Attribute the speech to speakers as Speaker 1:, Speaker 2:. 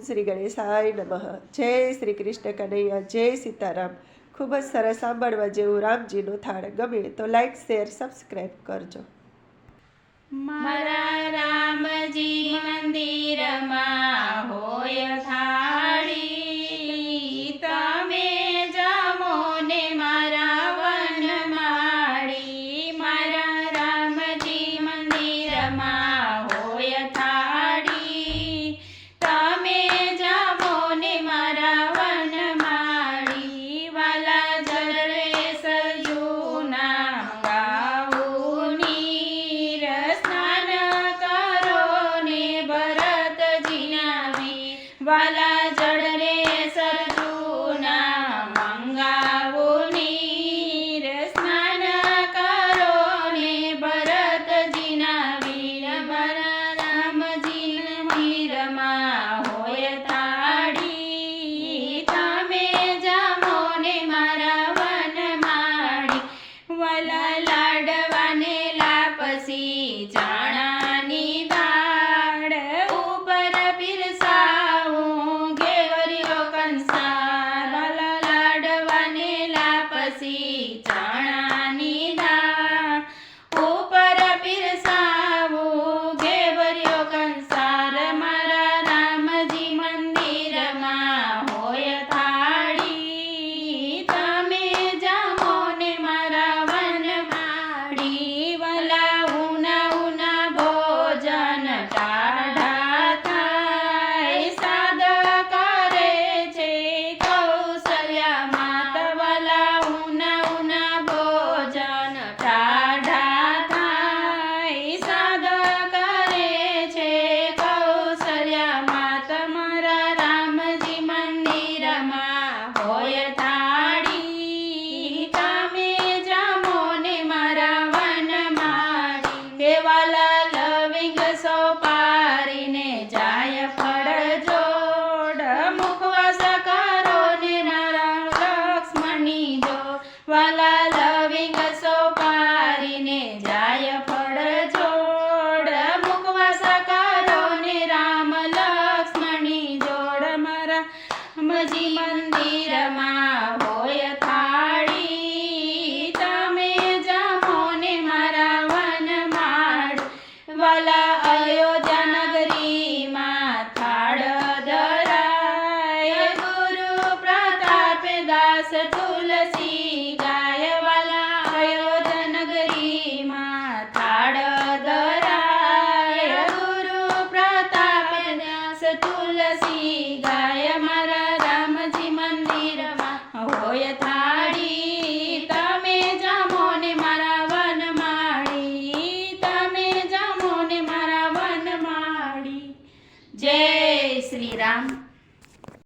Speaker 1: શ્રી ગણેશાય નમઃ. જય શ્રી કૃષ્ણ કનૈયા, જય સીતારામ. ખૂબ જ સરસ સાંભળવા જેવું રામજીનો થાળ. ગમે તો લાઈક શેર સબસ્ક્રાઈબ કરજો.
Speaker 2: મારા રામજી વાલા જળ રે સરજુના મંગાવો નીર. સ્નાન કરો ભરતજીના વીર. મારા મંદિરમાં હોય તાડી તમે જામો ને મારા વનમાળી વાલા લાડવાને લાપસી ચણાની વાલા લવિંગ સોપારીને જાય ફળ છોડ મુકવા કરો ને રામ લક્ષ્મણી જોડ. મારા મજી મંદિરમાં હોય થાળી, તમે જમો મારા વનમાળ વાલા અયોધ્યા નગરીમાં ગુરુ પ્રતાપે તુલસી ગાય મારા રામજી મંદિરમાં. હોય થાળી, તમે જામો ને મારા વનમાળી તમે જમો ને મારા વનમાળી જય શ્રી